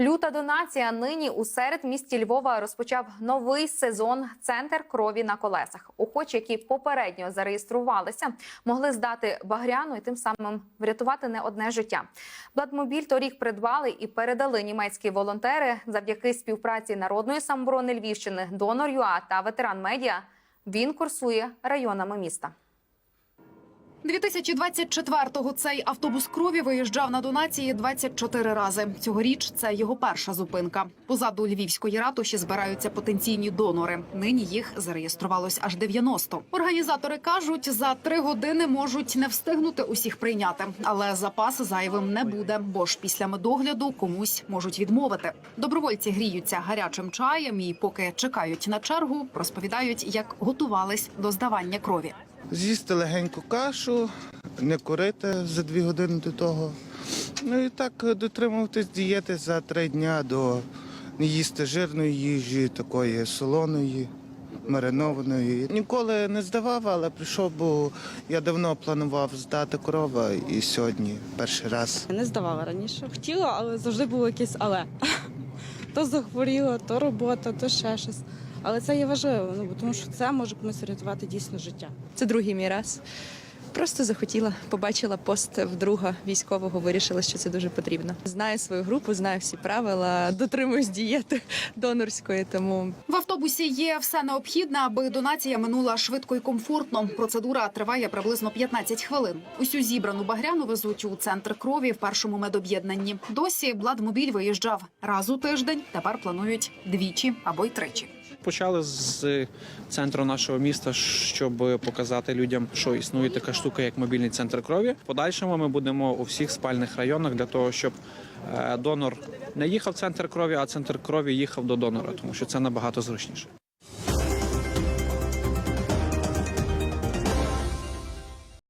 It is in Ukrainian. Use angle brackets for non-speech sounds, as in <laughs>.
Люта донація нині у середмісті Львова розпочав новий сезон Центр крові на колесах. Охочі, які попередньо зареєструвалися, могли здати багряну і тим самим врятувати не одне життя. Бладмобіль торік придбали і передали німецькі волонтери завдяки співпраці народної самоборони Львівщини, донор ЮА та ветеран медіа. Він курсує районами міста. 2024-го цей автобус крові виїжджав на донації 24 рази. Цьогоріч це його перша зупинка. Позаду львівської ратуші збираються потенційні донори. Нині їх зареєструвалось аж 90. Організатори кажуть, за три години можуть не встигнути усіх прийняти, але запас зайвим не буде, бо ж після медогляду комусь можуть відмовити. Добровольці гріються гарячим чаєм і, поки чекають на чергу, розповідають, як готувались до здавання крові. З'їсти легеньку кашу, не курити за дві години до того. Ну і так дотримуватись дієти за три дня до не їсти жирної їжі, такої солоної, маринованої. Ніколи не здавав, але прийшов, бо я давно планував здати корова і сьогодні перший раз. Не здавала раніше. Хотіла, але завжди було якесь але. <laughs> То захворіла, то робота, то ще щось. Але це є важливо, ну, бо тому що це може комусь врятувати дійсно життя. Це другий мій раз. Просто захотіла, побачила пост вдруга військового, вирішила, що це дуже потрібно. Знаю свою групу, знаю всі правила, дотримуюсь дієти донорської, тому В автобусі є все необхідне, аби донація минула швидко і комфортно. Процедура триває приблизно 15 хвилин. Усю зібрану багряну везуть у центр крові в першому медоб'єднанні. Досі Бладмобіль виїжджав раз у тиждень. Тепер планують двічі або й тричі. Почали з центру нашого міста, щоб показати людям, що існує така штука, як мобільний центр крові. В подальшому ми будемо у всіх спальних районах для того, щоб е, донор не їхав в центр крові, а центр крові їхав до донора, тому що це набагато зручніше.